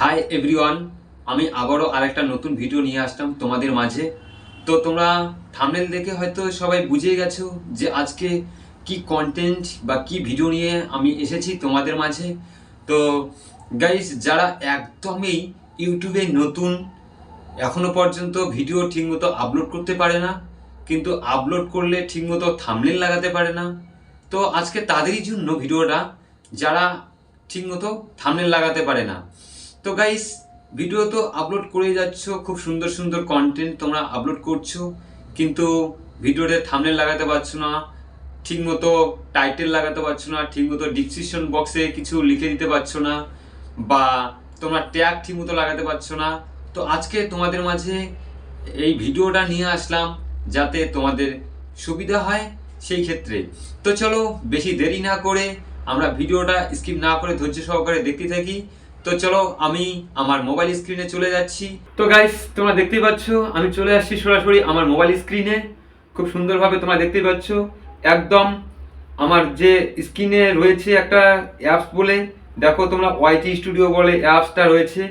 Hi everyone আমি আবারও আরেকটা নতুন ভিডিও নিয়ে আসলাম তোমাদের মাঝে। তো তোমরা থামনেল দেখে হয়তো সবাই বুঝে গেছো যে আজকে কি কন্টেন্ট বা কি ভিডিও নিয়ে আমি এসেছি তোমাদের মাঝে। তো গাইস যারা একদমই ইউটিউবে নতুন, এখনও পর্যন্ত ভিডিও ঠিকমতো আপলোড করতে পারে না, কিন্তু আপলোড করলে ঠিকমতো থামনেল লাগাতে পারে না। তো আজকে তাদেরই জন্য ভিডিওটা যারা ঠিকমতো থামনেল লাগাতে পারে না। তো গাইস ভিডিও তো আপলোড করে যাচ্ছ, খুব সুন্দর সুন্দর কন্টেন্ট তোমরা আপলোড করছ, কিন্তু ভিডিওতে থামনেল লাগাতে পারছ না, ঠিকমতো টাইটেল লাগাতে পারছ না, ঠিকমতো ডিসক্রিপশন বক্সে কিছু লিখে দিতে পারছ না, বা তোমরা ট্যাগ ঠিকমতো লাগাতে পারছ না, তো আজকে তোমাদের মাঝে এই ভিডিওটা নিয়ে আসলাম, যাতে তোমাদের সুবিধা হয় সেই ক্ষেত্রে। তো চলো, বেশি দেরি না করে আমরা ভিডিওটা স্কিপ না করে ধৈর্য সহকারে দেখতে থাকি। তো চলো, আমি আমার মোবাইল স্ক্রিনে চলে যাচ্ছি। তো গাইস তোমরা দেখতেই পাচ্ছ, আমি চলে আসছি সরাসরি আমার মোবাইল স্ক্রিনে খুব সুন্দরভাবে তোমরা দেখতেই পাচ্ছ, একদম আমার যে স্ক্রিনে রয়েছে একটা অ্যাপস বলে, দেখো তোমরা ওয়াইটি স্টুডিও বলে অ্যাপসটা রয়েছে।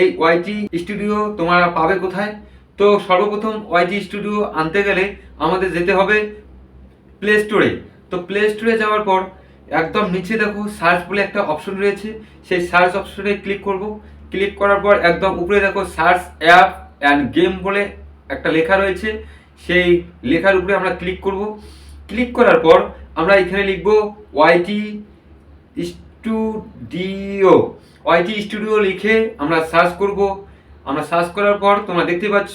এই ওয়াইটি স্টুডিও তোমরা পাবে কোথায়? তো সর্বপ্রথম ওয়াইটি স্টুডিও আনতে গেলে আমাদের যেতে হবে প্লে স্টোরে তো প্লে স্টোরে যাওয়ার পর একদম নিচে দেখো সার্চ বলে একটা অপশন রয়েছে। সেই সার্চ অপশনে ক্লিক করব। ক্লিক করার পর একদম উপরে দেখো সার্চ অ্যাপ অ্যান্ড গেম বলে একটা লেখা রয়েছে। সেই লেখার উপরে আমরা ক্লিক করব। ক্লিক করার পর আমরা এখানে লিখব ওয়াইটি স্টুডিও ওয়াইটি স্টুডিও লিখে আমরা সার্চ করব। আমরা সার্চ করার পর তোমরা দেখতে পাচ্ছ,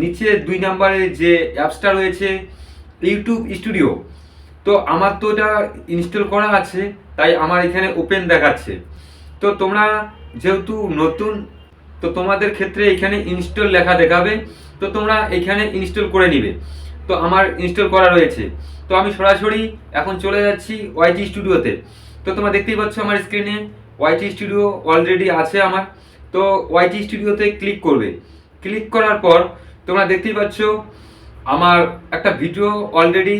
নিচে দুই নম্বরে যে অ্যাপসটা রয়েছে ইউটিউব স্টুডিও তো আমার তো এটা ইনস্টল করা আছে, তাই আমার এখানে ওপেন দেখাচ্ছে। তো তোমরা যেহেতু নতুন, তো তোমাদের ক্ষেত্রে এখানে ইনস্টল লেখা দেখাবে, তো তোমরা এখানে ইনস্টল করে নিবে। তো আমার ইনস্টল করা রয়েছে। তো আমি সরাসরি এখন চলে যাচ্ছি ওয়াইটি স্টুডিওতে তো। তোমরা দেখতেই পাচ্ছ আমার স্ক্রিনে ওয়াইটি স্টুডিও অলরেডি আছে আমার। তো ওয়াইটি স্টুডিওতে ক্লিক করবে। ক্লিক করার পর তোমরা দেখতেই পাচ্ছ, আমার একটা ভিডিও অলরেডি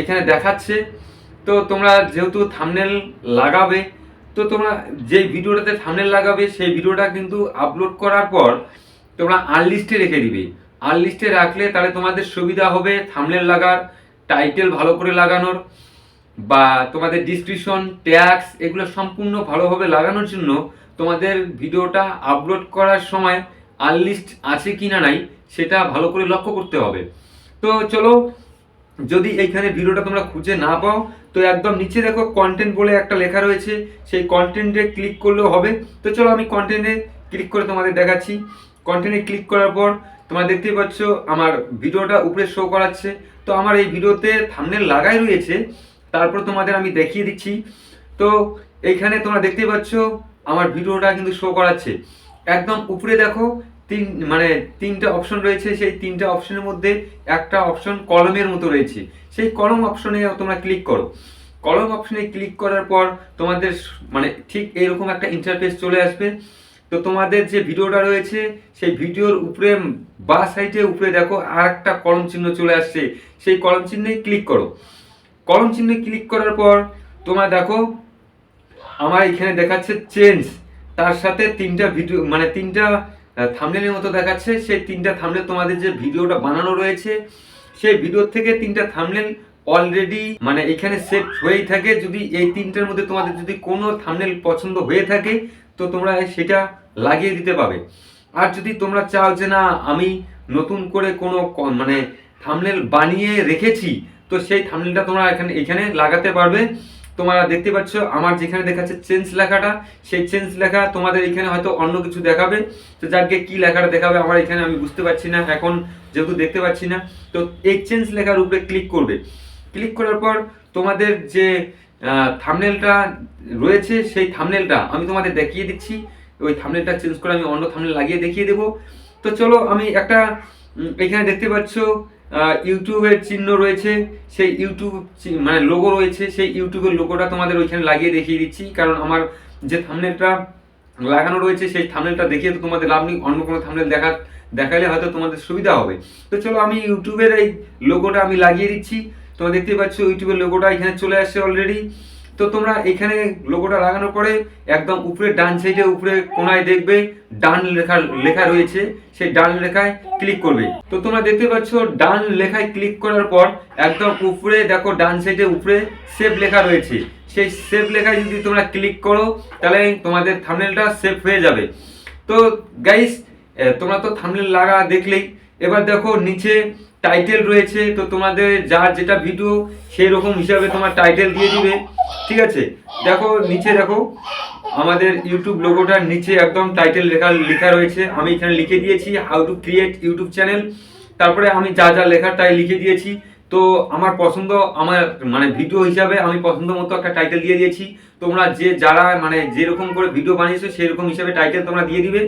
এখানে দেখাচ্ছে। তো তোমরা যেহেতু থামনেল লাগাবে, তো তোমরা যে ভিডিওটাতে থামনেল লাগাবে, সেই ভিডিওটা কিন্তু আপলোড করার পর তোমরা আনলিস্টে রেখে দিবে। আনলিস্টে রাখলে তাহলে তোমাদের সুবিধা হবে থামনেল লাগার টাইটেল ভালো করে লাগানোর, বা তোমাদের ডিসক্রিপশন ট্যাক্স এগুলো সম্পূর্ণ ভালোভাবে লাগানোর জন্য তোমাদের ভিডিওটা আপলোড করার সময় আনলিস্ট আছে কি না নাই, সেটা ভালো করে লক্ষ্য করতে হবে। তো চলো যদি এইখানে ভিডিওটা তোমরা খুঁজে না পাও, তো একদম নিচে দেখো কন্টেন্ট বলে একটা লেখা রয়েছে। সেই কন্টেন্টে ক্লিক করলেও হবে। তো চলো আমি কন্টেন্টে ক্লিক করে তোমাদের দেখাচ্ছি। কন্টেন্টে ক্লিক করার পর তোমরা দেখতেই পাচ্ছ আমার ভিডিওটা উপরে শো করাচ্ছে। তো আমার এই ভিডিওতে থামনেল লাগাই রয়েছে। তারপর তোমাদের আমি দেখিয়ে দিচ্ছি। তো এইখানে তোমরা দেখতেই পাচ্ছ আমার ভিডিওটা কিন্তু শো করাচ্ছে। একদম উপরে দেখো তিন মানে তিনটা অপশন রয়েছে, সেই তিনটা অপশনের মধ্যে একটা অপশন কলমের মতো রয়েছে। সেই কলম অপশনে তোমরা ক্লিক করো। কলম অপশনে ক্লিক করার পর তোমাদের মানে ঠিক এরকম একটা ইন্টারফেস চলে আসবে। তো তোমাদের যে ভিডিওটা রয়েছে, সেই ভিডিওর উপরে, বা সাইডে উপরে দেখো আর একটা কলম চিহ্ন চলে আসছে। সেই কলম চিহ্নে ক্লিক করো। কলম চিহ্নে ক্লিক করার পর তোমরা দেখো, আমার এখানে দেখাচ্ছে চেঞ্জ তার সাথে তিনটা ভিডিও মানে তিনটা থামনেলের মতো দেখাচ্ছে। সেই তিনটা থামনেল তোমাদের যে ভিডিওটা বানানো রয়েছে, সেই ভিডিওর থেকে তিনটা থামনেল অলরেডি মানে এখানে সেট হয়েই থাকে। যদি এই তিনটার মধ্যে তোমাদের যদি কোনো থামনেল পছন্দ হয়ে থাকে, তো তোমরা সেটা লাগিয়ে দিতে পাবে। আর যদি তোমরা চাও যে না, আমি নতুন করে কোনো মানে থামনেল বানিয়ে রেখেছি, তো সেই থামনেলটা তোমরা এখানে এখানে লাগাতে পারবে। তোমরা দেখতে পাচ্ছ, আমার যেখানে দেখাচ্ছে চেঞ্জ লেখাটা, সেই চেঞ্জ লেখা তোমাদের এখানে হয়তো অন্য কিছু দেখাবে। তো যাকে কি লেখাটা দেখাবে, আমার এখানে আমি বুঝতে পারছি না, এখন যেহেতু দেখতে পাচ্ছি না। তো এই চেঞ্জ লেখার উপরে ক্লিক করবে। ক্লিক করার পর তোমাদের যে থামনেলটা রয়েছে, সেই থামনেলটা আমি তোমাদের দেখিয়ে দিচ্ছি। ওই থামনেলটা চেঞ্জ করে আমি অন্য থামনেল লাগিয়ে দেখিয়ে দেবো। তো চলো আমি একটা এখানে দেখতে পাচ্ছ ইউটিউবের চিহ্ন রয়েছে, সেই ইউটিউব মানে লোগো রয়েছে, সেই ইউটিউবের লোগোটা তোমাদের ওইখানে লাগিয়ে দেখিয়ে দিচ্ছি, কারণ আমার যে থামনেলটা লাগানো রয়েছে, সেই থামনেলটা দেখিয়ে তো তোমাদের লাভ নেই, অন্য কোনো থামনেল দেখা দেখালে হয়তো তোমাদের সুবিধা হবে। তো চলো আমি ইউটিউবের এই লোগোটা আমি লাগিয়ে দিচ্ছি, তোমরা দেখতেই পাচ্ছ, ইউটিউবের লোগোটা এখানে চলে আসছে অলরেডি তো তোমরা এখানে লোগোটা লাগানোর পরে একদম উপরে ডান সাইডে উপরে কোনায় দেখবে ডান লেখা লেখা রয়েছে। সেই ডান লেখায় ক্লিক করবে। তো তোমরা দেখতে পাচ্ছ, ডান লেখায় ক্লিক করার পর একদম উপরে দেখো, ডান সাইডে উপরে সেভ লেখা রয়েছে। সেই সেভ লেখায় যদি তোমরা ক্লিক করো, তাহলে তোমাদের থামনেলটা সেভ হয়ে যাবে। তো গাইস তোমরা তো থামনেল লাগা দেখলেই এবার দেখো নিচে টাইটেল রয়েছে, তো তোমাদের যার যেটা ভিডিও সেই রকম হিসাবে তোমার টাইটেল দিয়ে দিবে, ঠিক আছে? দেখো নিচে দেখো, আমাদের ইউটিউব লোগোটার নিচে একদম টাইটেল লেখা লেখা রয়েছে, আমি এখানে লিখে দিয়েছি how to create YouTube channel তারপরে আমি যা যা লেখার তাই লিখে দিয়েছি, তো আমার পছন্দ, আমার মানে ভিডিও হিসাবে আমি পছন্দ মতো একটা টাইটেল দিয়ে দিয়েছি, তোমরা যে যারা মানে যেরকম করে ভিডিও বানিয়েছো সেরকম হিসাবে টাইটেল তোমরা দিয়ে দিবে।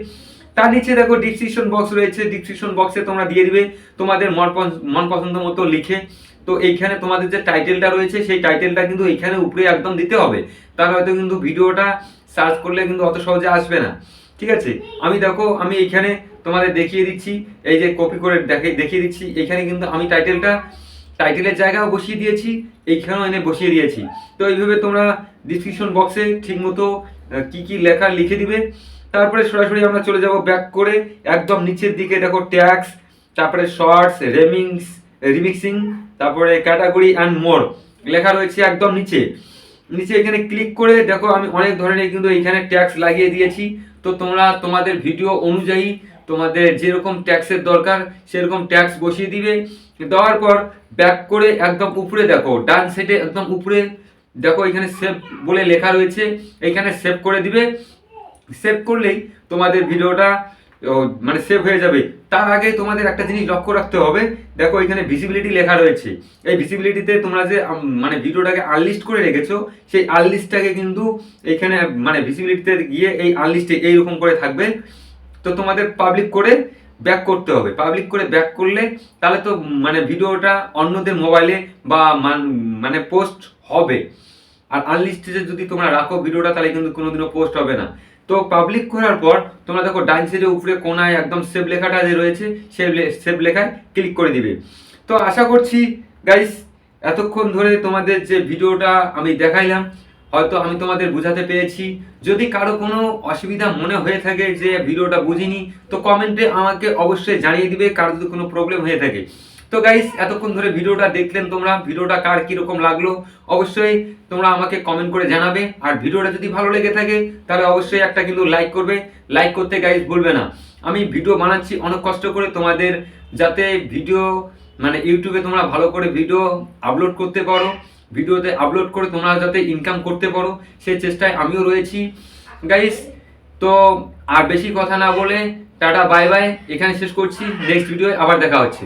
তার নিচে দেখো ডিসক্রিপশন বক্স রয়েছে। ডিসক্রিপশন বক্সে তোমরা দিয়ে দিবে। তোমাদের মন মন পছন্দ মতো লিখে। তো এইখানে তোমাদের যে টাইটেলটা রয়েছে, সেই টাইটেলটা কিন্তু এইখানে উপরে একদম দিতে হবে। তার হয়তো কিন্তু ভিডিওটা সার্চ করলে কিন্তু অত সহজে আসবে না। ঠিক আছে? আমি দেখো, আমি এইখানে তোমাদের দেখিয়ে দিচ্ছি। এই যে কপি করে দেখে দেখিয়ে দিচ্ছি। এখানে কিন্তু আমি টাইটেলটা টাইটেলের জায়গাও বসিয়ে দিয়েছি। এইখানেও এনে বসিয়ে দিয়েছি। তো এইভাবে তোমরা ডিসক্রিপশন বক্সে ঠিকমতো কি কি লেখা লিখে দিবে। তারপরে সরাসরি আমরা চলে যাব ব্যাক করে, একদম নিচের দিকে দেখো ট্যাক্স তারপরে শর্টস রেমিংস রিমিক্সিং তারপরে ক্যাটাগরি অ্যান্ড মোর লেখা রয়েছে একদম নিচে। নিচে এখানে ক্লিক করে দেখো আমি অনেক ধরনের কিন্তু এইখানে ট্যাক্স লাগিয়ে দিয়েছি। তো তোমরা তোমাদের ভিডিও অনুযায়ী তোমাদের যেরকম ট্যাক্সের দরকার সেরকম ট্যাক্স বসিয়ে দিবে। দেওয়ার পর ব্যাক করে একদম উপরে দেখো, ডান সাইডে একদম উপরে দেখো এখানে সেভ বলে লেখা রয়েছে। এখানে সেভ করে দিবে। সেভ করলেই তোমাদের ভিডিওটা মানে সেভ হয়ে যাবে। তার আগে তোমাদের একটা জিনিস লক্ষ্য রাখতে হবে। দেখো, এখানে ভিজিবিলিটি লেখা রয়েছে। এই ভিজিবিলিটিতে তোমরা যে মানে ভিডিওটাকে আনলিস্ট করে রেখেছো, সেই আনলিস্টটাকে কিন্তু এখানে মানে ভিজিবিলিটিতে গিয়ে এই আনলিস্টে এইরকম করে থাকবে। তো তোমাদের পাবলিক করে ব্যাক করতে হবে। পাবলিক করে ব্যাক করলে তাহলে তো মানে ভিডিওটা অন্যদের মোবাইলে বা, মান- পোস্ট হবে। আর আনলিস্টেডে যদি তোমরা রাখো ভিডিওটা, তাহলে কিন্তু কোনোদিনও পোস্ট হবে না। তো পাবলিক করার পর তোমরা দেখো ডাইন সাইডে উপরে কোনায় একদম সেভ লেখাটা যে রয়েছে সেই সেভ লেখায় ক্লিক করে দিবে। তো আশা করছি গাইস এতক্ষণ ধরে তোমাদের যে ভিডিওটা আমি দেখাইলাম, হয়তো আমি তোমাদের বোঝাতে পেরেছি। যদি কারও কোনো অসুবিধা মনে হয়ে থাকে যে ভিডিওটা বুঝিনি, তো কমেন্টে আমাকে অবশ্যই জানিয়ে দিবে, কারও যদি কোনো প্রবলেম হয়ে থাকে। তো গাইস এতক্ষণ ধরে ভিডিওটা দেখলেন তোমরা, ভিডিওটা কার কীরকম লাগল, অবশ্যই তোমরা আমাকে কমেন্ট করে জানাবে, আর ভিডিওটা যদি ভালো লেগে থাকে, তাহলে অবশ্যই একটা কিন্তু লাইক করবে লাইক করতে গাইস ভুলবে না। আমি ভিডিও বানাচ্ছি, অনেক কষ্ট করে তোমাদের যাতে ভিডিও মানে ইউটিউবে তোমরা ভালো করে ভিডিও আপলোড করতে পারো ভিডিওতে আপলোড করে তোমরা যাতে ইনকাম করতে পারো, সেই চেষ্টায় আমিও রয়েছি। গাইস তো আর বেশি কথা না বলে, টাটা বাই বাই এখানে শেষ করছি নেক্সট ভিডিও আবার দেখা হচ্ছে।